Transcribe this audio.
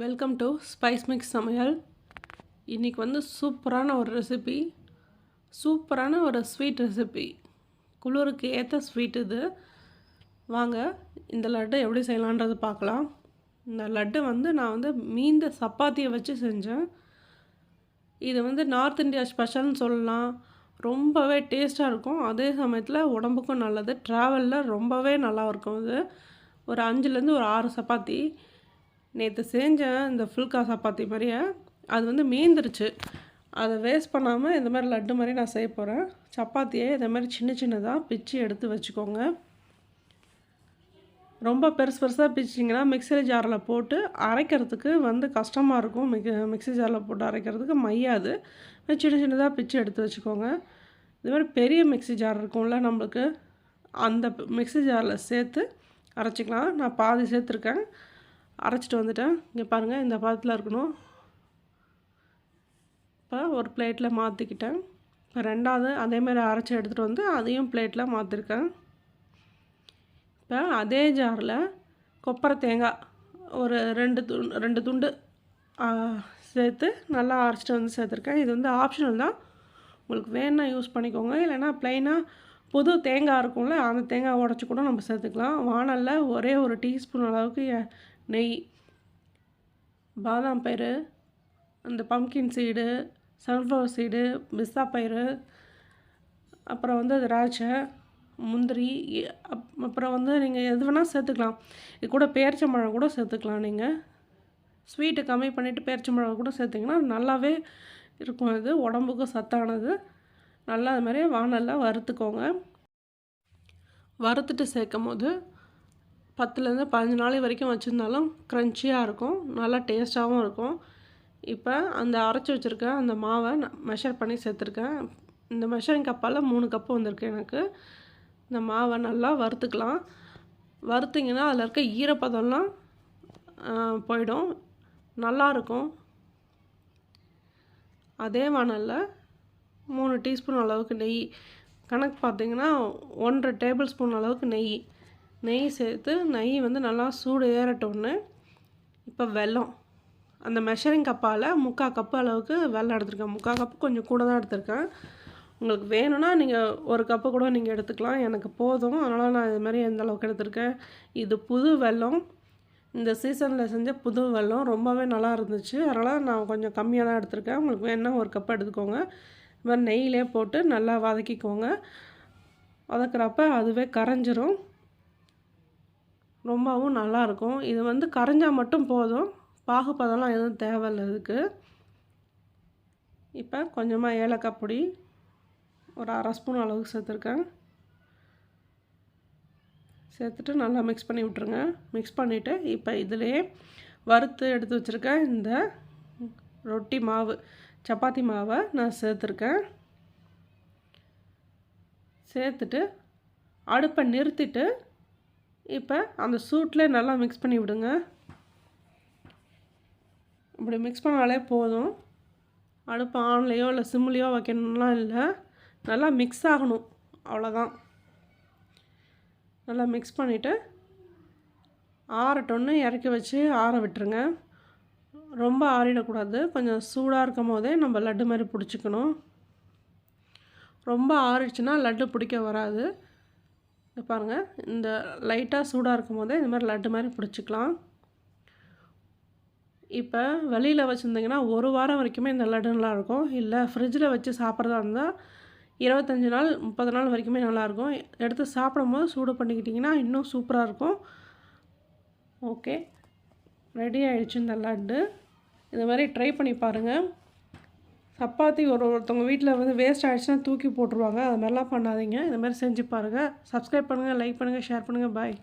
Welcome to spice mix சமையல். இன்றைக்கி வந்து சூப்பரான ஒரு ரெசிபி சூப்பரான ஒரு ஸ்வீட் ரெசிபி குளிருக்கு ஏற்ற ஸ்வீட் இது. வாங்க இந்த லட்டு எப்படி செய்யலான்றது பார்க்கலாம். இந்த லட்டு வந்து நான் வந்து மீந்த சப்பாத்தியை வச்சு செஞ்சேன். இது வந்து நார்த் இந்தியா ஸ்பெஷல்னு சொல்லலாம். ரொம்பவே டேஸ்ட்டாக இருக்கும். அதே சமயத்தில் உடம்புக்கும் நல்லது. ட்ராவலில் ரொம்பவே நல்லா இருக்கும் இது. ஒரு அஞ்சுலேருந்து ஒரு ஆறு சப்பாத்தி. நேற்று செஞ்சேன் இந்த ஃபுல்கா சப்பாத்தி மாதிரியே அது வந்து மீந்துருச்சு. அதை வேஸ்ட் பண்ணாமல் இந்த மாதிரி லட்டு மாதிரி நான் செய்ய போகிறேன் சப்பாத்தியை இதை மாதிரி சின்ன சின்னதாக பிச்சு எடுத்து வச்சுக்கோங்க. ரொம்ப பெருசு பெருசாக பிச்சிங்கன்னா மிக்சரி ஜாரில் போட்டு அரைக்கிறதுக்கு வந்து கஷ்டமாக இருக்கும். மிக் மிக்சி ஜாரில் போட்டு அரைக்கிறதுக்கு மையாது. சின்ன சின்னதாக பிச்சு எடுத்து வச்சுக்கோங்க. இது மாதிரி பெரிய மிக்சி ஜார் இருக்கும்ல நம்மளுக்கு. அந்த மிக்சி ஜாரில் சேர்த்து அரைச்சிக்கலாம். நான் பாதி சேர்த்துருக்கேன். அரைச்சிட்டு வந்துட்டேன். இங்கே பாருங்கள் இந்த பதத்தில் இருக்கணும். இப்போ ஒரு பிளேட்டில் மாற்றிக்கிட்டேன் இப்போ ரெண்டாவது அதேமாதிரி அரைச்சி எடுத்துகிட்டு வந்து அதையும் பிளேட்டில் மாற்றிருக்கேன் இப்போ அதே ஜாரில் கொப்பரை தேங்காய் ஒரு ரெண்டு து ரெண்டு துண்டு சேர்த்து நல்லா அரைச்சிட்டு வந்து சேர்த்துருக்கேன். இது வந்து ஆப்ஷனல் தான். உங்களுக்கு வேணா யூஸ் பண்ணிக்கோங்க. இல்லைனா ப்ளைனாக புது தேங்காய் இருக்கும்ல அந்த தேங்காய் உடச்சி கூட நம்ம சேர்த்துக்கலாம். வானலில் ஒரே ஒரு டீஸ்பூன் அளவுக்கு நெய் பாதாம் பயிறு அந்த பம்கின் சீடு சன்ஃப்ளவர் சீடு பிஸ்தா பயிறு அப்புறம் வந்து திராட்சை முந்திரி அப்புறம் வந்து நீங்கள் எது வேணால் சேர்த்துக்கலாம். இது கூட பேரிச்சம்பழம் கூட சேர்த்துக்கலாம் நீங்கள் ஸ்வீட்டை கம்மி பண்ணிவிட்டு பேரிச்சம்பழம் கூட சேர்த்திங்கன்னா நல்லாவே இருக்கும் இது உடம்புக்கும் சத்தானது. நல்லா அது மாதிரியே வானலில் வறுத்துக்கோங்க. வறுத்துட்டு சேர்க்கும் போது பத்துலேருந்து பதினஞ்சு நாள் வரைக்கும் வச்சுருந்தாலும் க்ரன்ச்சியாக இருக்கும் நல்லா டேஸ்ட்டாகவும் இருக்கும். இப்போ அந்த அரைச்சி வச்சுருக்க அந்த மாவை மெஷர் பண்ணி சேர்த்துருக்கேன். இந்த மெஷரிங் கப்பால் மூணு கப்பு வந்திருக்கு எனக்கு. இந்த மாவை நல்லா வறுத்துக்கலாம். வறுத்திங்கன்னா அதில் இருக்க ஈரப்பதம்லாம் போயிடும். நல்லாயிருக்கும் அதே வானலில் மூணு டீஸ்பூன் அளவுக்கு நெய். கணக்கு பார்த்திங்கன்னா ஒன்றரை டேபிள் ஸ்பூன் அளவுக்கு நெய். நெய் சேர்த்து நெய் வந்து நல்லா சூடு ஏறட்டோன்னு இப்போ வெல்லம். அந்த மெஷரிங் கப்பால் முக்கால் கப்பு அளவுக்கு வெல்லம் எடுத்துருக்கேன். முக்கால் கப்பு கொஞ்சம் கூட தான் எடுத்திருக்கேன். உங்களுக்கு வேணும்னா நீங்கள் ஒரு கப்பு கூட நீங்கள் எடுத்துக்கலாம். எனக்கு போதும். அதனால் நான் இது மாதிரி எந்த அளவுக்கு எடுத்திருக்கேன். இது புது வெல்லம். இந்த சீசனில் செஞ்ச புது வெல்லம் ரொம்பவே நல்லா இருந்துச்சு. அதனால் நான் கொஞ்சம் கம்மியாக தான் எடுத்திருக்கேன். உங்களுக்கு வேணுன்னா ஒரு கப்பு எடுத்துக்கோங்க. இது மாதிரி நெய்யிலே போட்டு நல்லா வதக்கிக்கோங்க. வதக்குறப்ப அதுவே கரைஞ்சிரும். ரொம்பவும் நல்லாயிருக்கும். இது வந்து கரைஞ்சால் மட்டும் போதும். பாகுப்பதெல்லாம் எதுவும் தேவையில்லை இதுக்கு. இப்போ கொஞ்சமாக ஏலக்காய் பொடி ஒரு அரை ஸ்பூன் அளவுக்கு சேர்த்துருக்கேன். சேர்த்துட்டு நல்லா மிக்ஸ் பண்ணி விட்ருங்க மிக்ஸ் பண்ணிவிட்டு இப்போ இதிலே வறுத்து எடுத்து வச்சுருக்கேன். இந்த ரொட்டி மாவு சப்பாத்தி மாவை நான் சேர்த்துருக்கேன். சேர்த்துட்டு அடுப்பை நிறுத்திட்டு இப்போ அந்த சூட்டில் நல்லா மிக்ஸ் பண்ணி விடுங்க. இப்படி மிக்ஸ் பண்ணாலே போதும். அடுப்பு ஆன்லேயோ இல்லை சிம்லேயோ வைக்கணும்லாம் இல்லை. நல்லா மிக்ஸ் ஆகணும். அவ்வளோதான் நல்லா மிக்ஸ் பண்ணிவிட்டு ஆறட்டொன்று இறக்கி வச்சு ஆற விட்டுருங்க. ரொம்ப ஆறிடக்கூடாது. கொஞ்சம் சூடாக இருக்கும் போதே நம்ம லட்டு மாதிரி பிடிச்சிக்கணும். ரொம்ப ஆறிடுச்சுன்னா லட்டு பிடிக்க வராது. பாருங்கள் இந்த லைட்டாக சூடாக இருக்கும் போதே இந்த மாதிரி லட்டு மாதிரி பிடிச்சிக்கலாம். இப்போ வெளியில் வச்சுருந்தீங்கன்னா ஒரு வாரம் வரைக்குமே இந்த லட்டு நல்லாயிருக்கும் இல்லை ஃப்ரிட்ஜில் வச்சு சாப்பிட்றதா இருந்தால் இருபத்தஞ்சி நாள் முப்பது நாள் வரைக்குமே நல்லாயிருக்கும் எடுத்து சாப்பிடும் போது சூடு பண்ணிக்கிட்டிங்கன்னா இன்னும் சூப்பராக இருக்கும். ஓகே ரெடி ஆகிடுச்சு இந்த லட்டு. இது மாதிரி ட்ரை பண்ணி பாருங்கள் சப்பாத்தி ஒரு ஒருத்தவங்க வீட்டில் வந்து வேஸ்ட் ஆகிடுச்சுன்னா தூக்கி போட்டுருவாங்க. அது மாதிரிலாம் பண்ணாதீங்க. இந்த மாதிரி செஞ்சு பாருங்கள் சப்ஸ்கிரைப் பண்ணுங்கள் லைக் பண்ணுங்கள் ஷேர் பண்ணுங்கள் பாய்